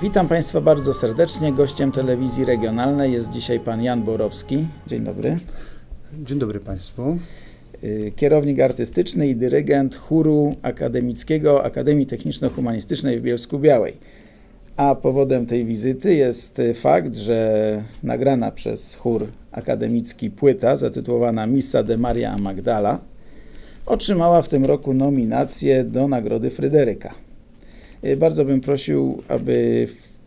Witam Państwa bardzo serdecznie. Gościem telewizji regionalnej jest dzisiaj pan Jan Borowski. Dzień dobry. Dzień dobry Państwu. Y, Kierownik artystyczny i dyrygent chóru akademickiego Akademii Techniczno-Humanistycznej w Bielsku Białej. A powodem tej wizyty jest y, fakt, że nagrana przez chór akademicki płyta zatytułowana Missa de Maria Magdala otrzymała w tym roku nominację do Nagrody Fryderyka. Y, Bardzo bym prosił, aby w,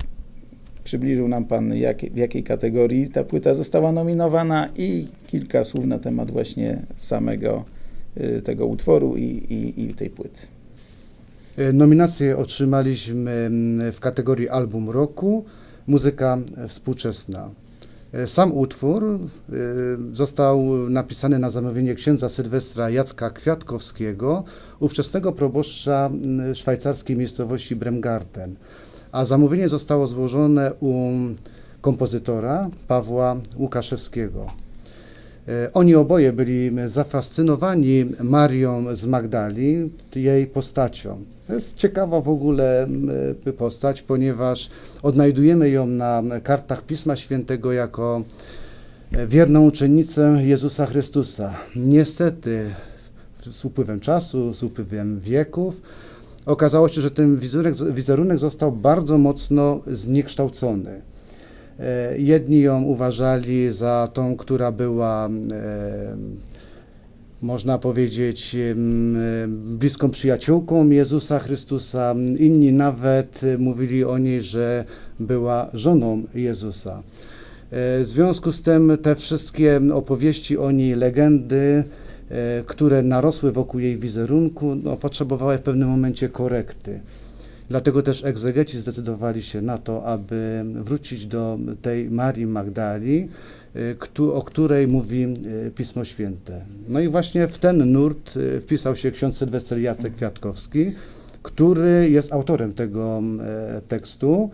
przybliżył nam Pan, jak, w jakiej kategorii ta płyta została nominowana i kilka słów na temat właśnie samego y, tego utworu i, i, i tej płyty. E, Nominację otrzymaliśmy mm, w kategorii Album Roku, Muzyka Współczesna. E, Sam utwór e, został napisany na zamówienie księdza Sylwestra Jacka Kwiatkowskiego, ówczesnego proboszcza mm, szwajcarskiej miejscowości Bremgarten. A zamówienie zostało złożone u kompozytora Pawła Łukaszewskiego. E, Oni oboje byli zafascynowani Marią z Magdali, jej postacią. To jest ciekawa w ogóle m, e, postać, ponieważ odnajdujemy ją na kartach Pisma Świętego jako e, wierną uczennicę Jezusa Chrystusa. Niestety z upływem czasu, z upływem wieków okazało się, że ten wizerunek, wizerunek został bardzo mocno zniekształcony. E, Jedni ją uważali za tą, która była, można powiedzieć, bliską przyjaciółką Jezusa Chrystusa. Inni nawet mówili o niej, że była żoną Jezusa. E, W związku z tym te wszystkie opowieści o niej, legendy, e, które narosły wokół jej wizerunku, no, potrzebowały w pewnym momencie korekty. Dlatego też egzegeci zdecydowali się na to, aby wrócić do tej Marii Magdali, y, o której mówi y, Pismo Święte. No i właśnie w ten nurt y, wpisał się ksiądz Sylwester Jacek Kwiatkowski, który jest autorem tego tekstu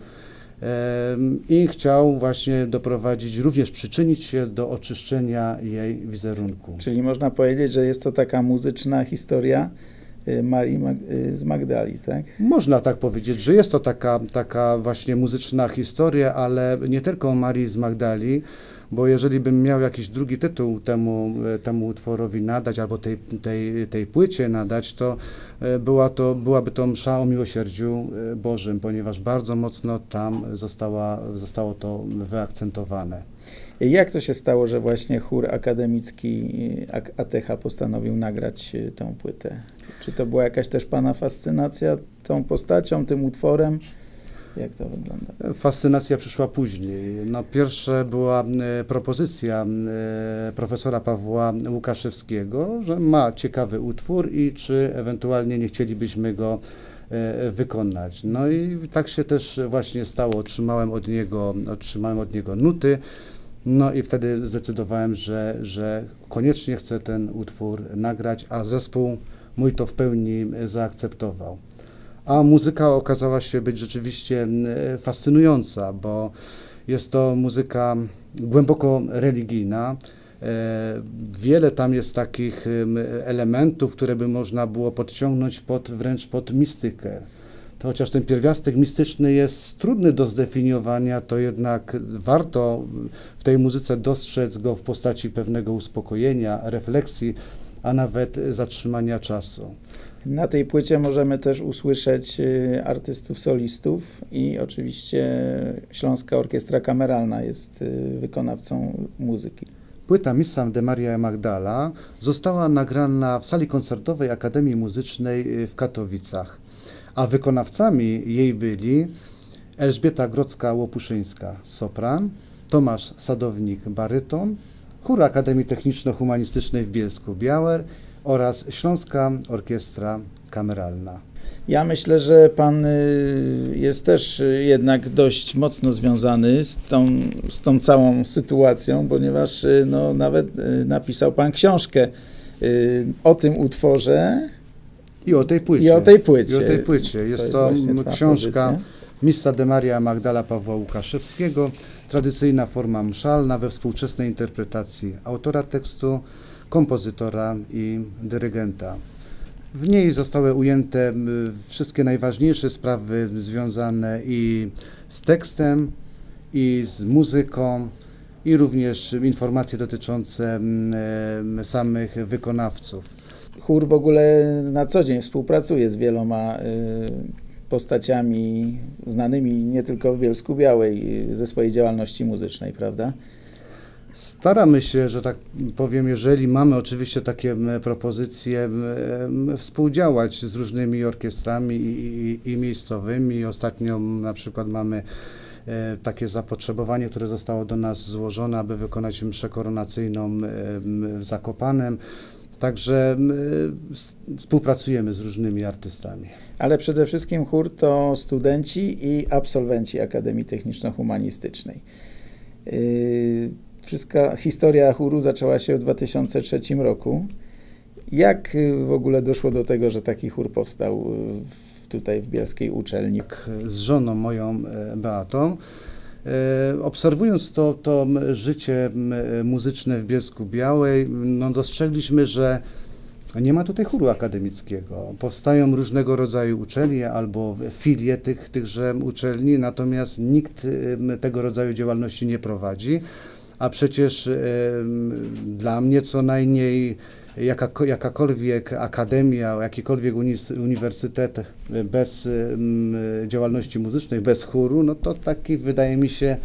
i chciał właśnie doprowadzić, również przyczynić się do oczyszczenia jej wizerunku. Czyli można powiedzieć, że jest to taka muzyczna historia Marii Mag- y, z Magdali, tak? Można tak powiedzieć, że jest to taka, taka właśnie muzyczna historia, ale nie tylko o Marii z Magdali, bo jeżeli bym miał jakiś drugi tytuł temu, e, temu utworowi nadać, albo tej, tej, tej płycie nadać, to, była to byłaby to msza o miłosierdziu Bożym, ponieważ bardzo mocno tam została, zostało to wyakcentowane. Jak to się stało, że właśnie chór akademicki y, Ak- ATH postanowił nagrać y, tą płytę? Czy to była jakaś też Pana fascynacja tą postacią, tym utworem? Jak to wygląda? Fascynacja przyszła później. No, pierwsze była e, propozycja e, profesora Pawła Łukaszewskiego, że ma ciekawy utwór i czy ewentualnie nie chcielibyśmy go e, wykonać. No i tak się też właśnie stało. Otrzymałem od niego, otrzymałem od niego nuty. No i wtedy zdecydowałem, że, że koniecznie chcę ten utwór nagrać, a zespół mój to w pełni zaakceptował. A muzyka okazała się być rzeczywiście fascynująca, bo jest to muzyka głęboko religijna. E, Wiele tam jest takich em, elementów, które by można było podciągnąć pod, wręcz pod mistykę. To chociaż ten pierwiastek mistyczny jest trudny do zdefiniowania, to jednak warto w tej muzyce dostrzec go w postaci pewnego uspokojenia, refleksji, a nawet zatrzymania czasu. Na tej płycie możemy też usłyszeć y, artystów solistów i oczywiście Śląska Orkiestra Kameralna jest y, wykonawcą muzyki. Płyta Missa de Maria Magdala została nagrana w sali koncertowej Akademii Muzycznej y, w Katowicach, a wykonawcami jej byli Elżbieta Grodzka-Łopuszyńska, sopran, Tomasz Sadownik, baryton, chór Akademii Techniczno-Humanistycznej w Bielsku-Białer oraz Śląska Orkiestra Kameralna. Ja myślę, że pan y, jest też y, jednak dość mocno związany z tą, z tą całą sytuacją, ponieważ y, no, nawet napisał pan książkę o tym utworze I o tej płycie. i o tej płycie. I o tej płycie. Jest jest to, m, ta książka pozycja. Missa de Maria Magdala Pawła Łukaszewskiego, tradycyjna forma mszalna we współczesnej interpretacji autora tekstu, kompozytora i dyrygenta. W niej zostały ujęte wszystkie najważniejsze sprawy związane i z tekstem, i z muzyką, i również informacje dotyczące em, samych wykonawców. Chór w ogóle na co dzień współpracuje z wieloma y, postaciami znanymi nie tylko w Bielsku Białej y, ze swojej działalności muzycznej, prawda? Staramy się, że tak powiem, jeżeli mamy oczywiście takie propozycje, współdziałać z różnymi orkiestrami i, i, i miejscowymi. Ostatnio na przykład mamy e, takie zapotrzebowanie, które zostało do nas złożone, aby wykonać mszę koronacyjną w Zakopanem. Także współpracujemy z różnymi artystami. Ale przede wszystkim chór to studenci i absolwenci Akademii Techniczno-Humanistycznej. Yy, Wszystka historia chóru zaczęła się w 2003 roku. Jak w ogóle doszło do tego, że taki chór powstał tutaj w Bielskiej Uczelni? jak z żoną moją e, Beatą. E, Obserwując to, to życie muzyczne w Bielsku Białej, no dostrzegliśmy, że nie ma tutaj chóru akademickiego. Powstają różnego rodzaju uczelnie albo filie tych, tychże uczelni, natomiast nikt em, tego rodzaju działalności nie prowadzi. A przecież em, dla mnie co najmniej jaka, jakakolwiek akademia, jakikolwiek uniwersytet bez działalności muzycznej, bez chóru, no to taki wydaje mi się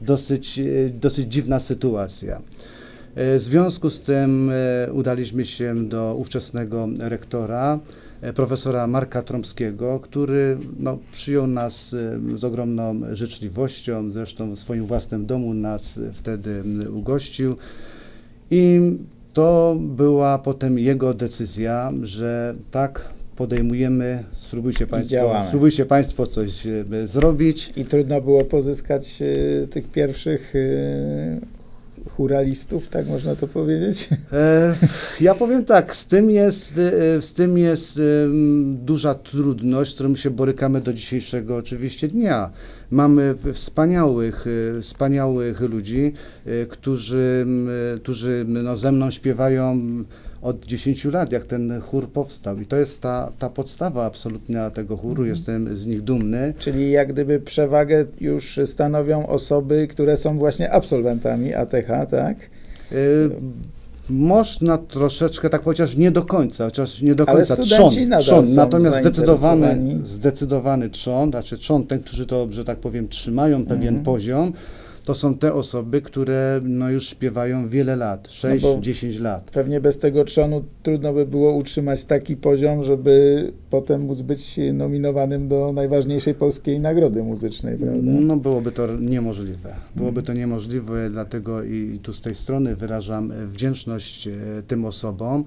dosyć, e, dosyć dziwna sytuacja. E, W związku z tym e, udaliśmy się do ówczesnego rektora, profesora Marka Trąbskiego, który no, przyjął nas z ogromną życzliwością, zresztą w swoim własnym domu nas wtedy ugościł. I to była potem jego decyzja, że tak podejmujemy, spróbujcie Państwo, spróbujcie państwo coś e, zrobić. I trudno było pozyskać y, tych pierwszych y, churalistów, tak można to powiedzieć? E, Ja powiem tak, z tym jest, e, z tym jest duża trudność, z którą się borykamy do dzisiejszego oczywiście dnia. Mamy wspaniałych, e, wspaniałych ludzi, e, którzy, którzy no, ze mną śpiewają od 10 lat, jak ten chór powstał. I to jest ta, ta podstawa absolutna tego chóru, jestem z nich dumny. Czyli jak gdyby przewagę już stanowią osoby, które są właśnie absolwentami ATH, tak? Y, Można troszeczkę, tak chociaż nie do końca, chociaż nie do Ale końca studenci trzon, trzon. natomiast zdecydowany, zdecydowany trzon, znaczy trzon, ten, którzy to, że tak powiem, trzymają pewien Mhm. poziom, to są te osoby, które no, już śpiewają wiele lat, 6-10 bo- lat. Pewnie bez tego trzonu trudno by było utrzymać taki poziom, żeby potem móc być nominowanym do najważniejszej polskiej nagrody muzycznej, prawda? No byłoby to niemożliwe. Byłoby to niemożliwe, dlatego i tu z tej strony wyrażam wdzięczność e, tym osobom,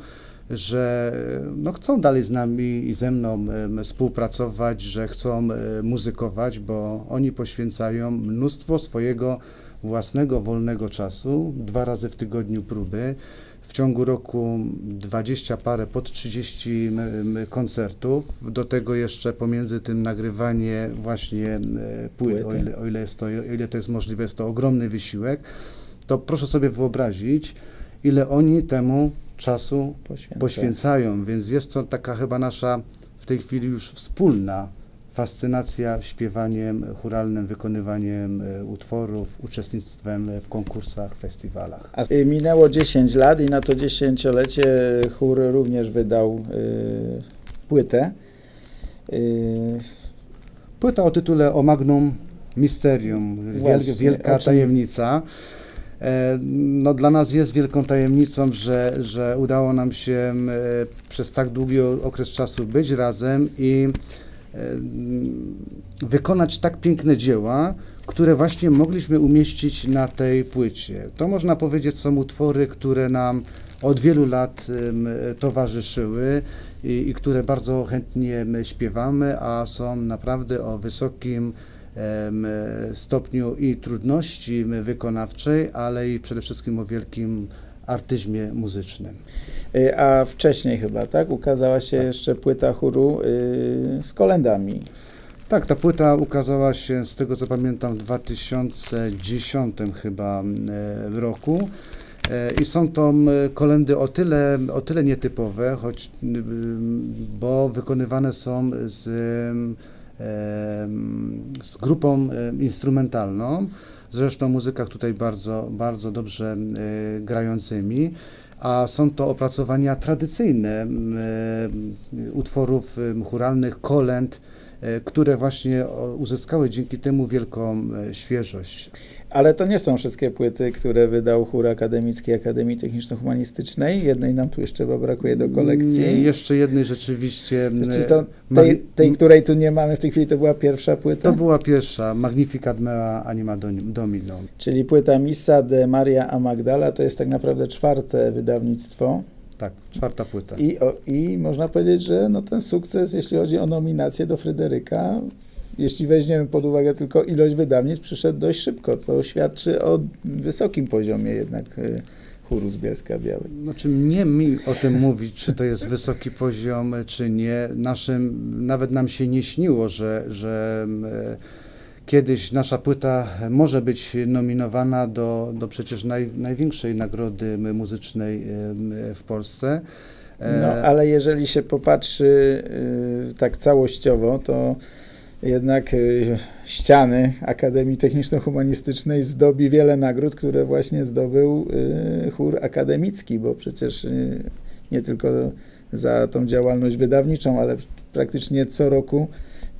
że no, chcą dalej z nami i ze mną współpracować, że chcą muzykować, bo oni poświęcają mnóstwo swojego własnego wolnego czasu, dwa razy w tygodniu próby. W ciągu roku 20 parę, pod 30 m, m, koncertów. Do tego jeszcze pomiędzy tym nagrywanie właśnie płyt, o ile, o ile, jest to, o ile to jest możliwe, jest to ogromny wysiłek. To proszę sobie wyobrazić, ile oni temu czasu Poświęca. poświęcają, więc jest to taka chyba nasza w tej chwili już wspólna fascynacja śpiewaniem churalnym, wykonywaniem e, utworów, uczestnictwem w konkursach, festiwalach. A minęło 10 lat i na to dziesięciolecie chór również wydał y, płytę. Y, Płyta o tytule O Magnum Mysterium, wiel, Właśnie, wielka czym- tajemnica. E, No, dla nas jest wielką tajemnicą, że, że udało nam się e, przez tak długi okres czasu być razem i e, wykonać tak piękne dzieła, które właśnie mogliśmy umieścić na tej płycie. To można powiedzieć są utwory, które nam od wielu lat towarzyszyły i, i które bardzo chętnie śpiewamy, a są naprawdę o wysokim stopniu i trudności wykonawczej, ale i przede wszystkim o wielkim artyzmie muzycznym. y, a wcześniej chyba, tak? Ukazała się jeszcze płyta chóru y, z kolendami. Tak, ta płyta ukazała się, z tego co pamiętam, w 2010 chyba e, roku. E, I są to kolendy o tyle, o tyle nietypowe, choć, bo wykonywane są z, z grupą instrumentalną, zresztą muzykach tutaj bardzo, bardzo dobrze grającymi, a są to opracowania tradycyjne utworów churalnych, kolęd, które właśnie o, uzyskały dzięki temu wielką e, świeżość. Ale to nie są wszystkie płyty, które wydał chór akademicki Akademii Techniczno-Humanistycznej. Jednej nam tu jeszcze chyba brakuje do kolekcji. Jeszcze jednej rzeczywiście. Czy e, to tej, tej, której tu nie mamy w tej chwili, to była pierwsza płyta? To była pierwsza, Magnificat mea anima Dom- domino. Czyli płyta Missa de Maria a Magdala to jest tak naprawdę czwarte wydawnictwo. Tak, czwarta płyta. I, o, I można powiedzieć, że no ten sukces, jeśli chodzi o nominację do Fryderyka, jeśli weźmiemy pod uwagę tylko ilość wydawnictw, przyszedł dość szybko. To świadczy o wysokim poziomie jednak y, chóru z Bielska Białej. Znaczy nie mi o tym mówić, czy to jest wysoki poziom, czy nie. Naszym, nawet nam się nie śniło, że, że kiedyś nasza płyta może być nominowana do, do przecież naj, największej nagrody muzycznej w Polsce. E, No, ale jeżeli się popatrzy y, tak całościowo, to jednak y, ściany Akademii Techniczno-Humanistycznej zdobi wiele nagród, które właśnie zdobył y, chór akademicki, bo przecież nie tylko za tą działalność wydawniczą, ale praktycznie co roku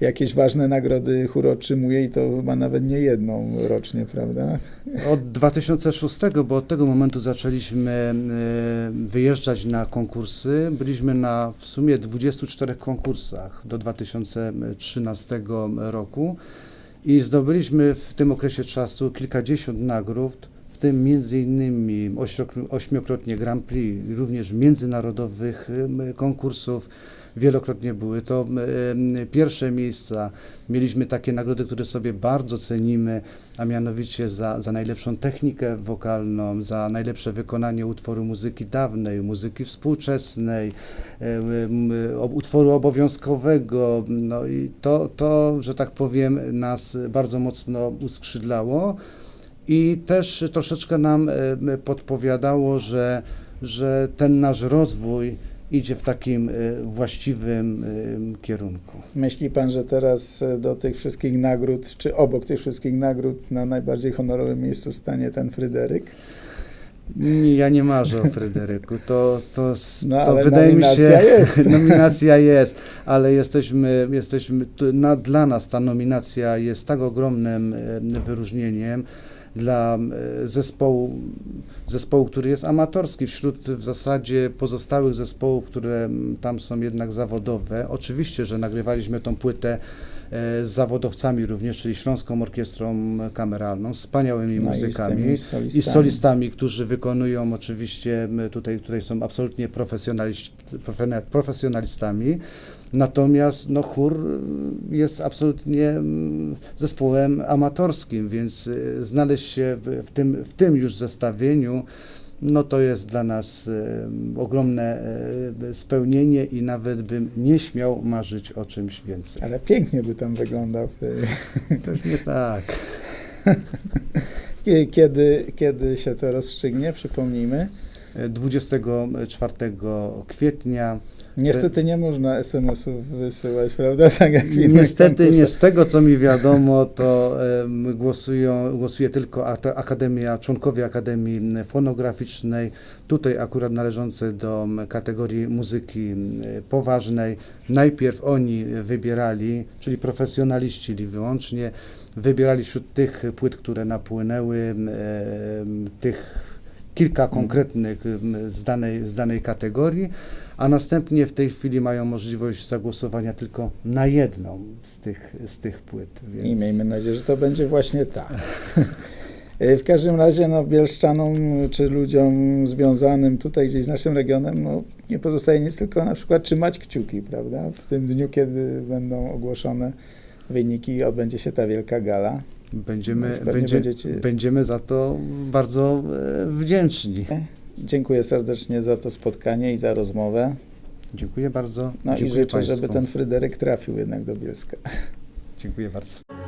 jakieś ważne nagrody chór otrzymuje i to chyba nawet nie jedną rocznie, prawda? Od 2006, bo od tego momentu zaczęliśmy e, wyjeżdżać na konkursy. Byliśmy na w sumie 24 konkursach do 2013 roku i zdobyliśmy w tym okresie czasu kilkadziesiąt nagród, w tym między innymi ośmiokro- ośmiokrotnie Grand Prix, również międzynarodowych em, konkursów. Wielokrotnie były to pierwsze miejsca. Mieliśmy takie nagrody, które sobie bardzo cenimy, a mianowicie za, za najlepszą technikę wokalną, za najlepsze wykonanie utworu muzyki dawnej, muzyki współczesnej, utworu obowiązkowego. No i to, to, że tak powiem, nas bardzo mocno uskrzydlało i też troszeczkę nam podpowiadało, że, że ten nasz rozwój idzie w takim e, właściwym em, kierunku. Myśli pan, że teraz e, do tych wszystkich nagród, czy obok tych wszystkich nagród na najbardziej honorowym miejscu stanie ten Fryderyk? Ja nie marzę o Fryderyku. To, to, No, to wydaje mi się. nominacja jest. nominacja jest, ale jesteśmy, jesteśmy na, dla nas ta nominacja jest tak ogromnym wyróżnieniem dla e, zespołu, zespołu, który jest amatorski wśród w zasadzie pozostałych zespołów, które tam są jednak zawodowe. Oczywiście, że nagrywaliśmy tą płytę z zawodowcami również, czyli Śląską Orkiestrą Kameralną, wspaniałymi No i muzykami i solistami. z solistami, którzy wykonują oczywiście, tutaj, tutaj są absolutnie profesjonalistami. Natomiast no, chór y, jest absolutnie zespołem amatorskim, więc y, znaleźć się w, tym, w tym już zestawieniu, no to jest dla nas ogromne y, spełnienie i nawet bym nie śmiał marzyć o czymś więcej. Ale pięknie by tam wyglądał. Pewnie tak. Kie- Kiedy, kiedy się to rozstrzygnie, przypomnijmy. 24 kwietnia Niestety nie można SMS-ów wysyłać, prawda? Tak jak Niestety nie z tego, co mi wiadomo, to em, głosują, głosuje tylko Akademia, członkowie Akademii Fonograficznej, tutaj akurat należące do kategorii muzyki poważnej. Najpierw oni wybierali, czyli profesjonaliści wyłącznie, wybierali wśród tych płyt, które napłynęły, em, tych kilka konkretnych z danej, z danej kategorii, a następnie w tej chwili mają możliwość zagłosowania tylko na jedną z tych, z tych płyt. Więc... I miejmy nadzieję, że to będzie właśnie ta. E, W każdym razie no, bielszczanom czy ludziom związanym tutaj gdzieś z naszym regionem no, nie pozostaje nic tylko na przykład trzymać kciuki, prawda? W tym dniu, kiedy będą ogłoszone wyniki odbędzie się ta wielka gala. Będziemy, pewnie będzie, będziemy za to bardzo e, wdzięczni. Dziękuję serdecznie za to spotkanie i za rozmowę. Dziękuję bardzo. No Dziękuję i życzę, państwu. żeby ten Fryderyk trafił jednak do Bielska. Dziękuję bardzo.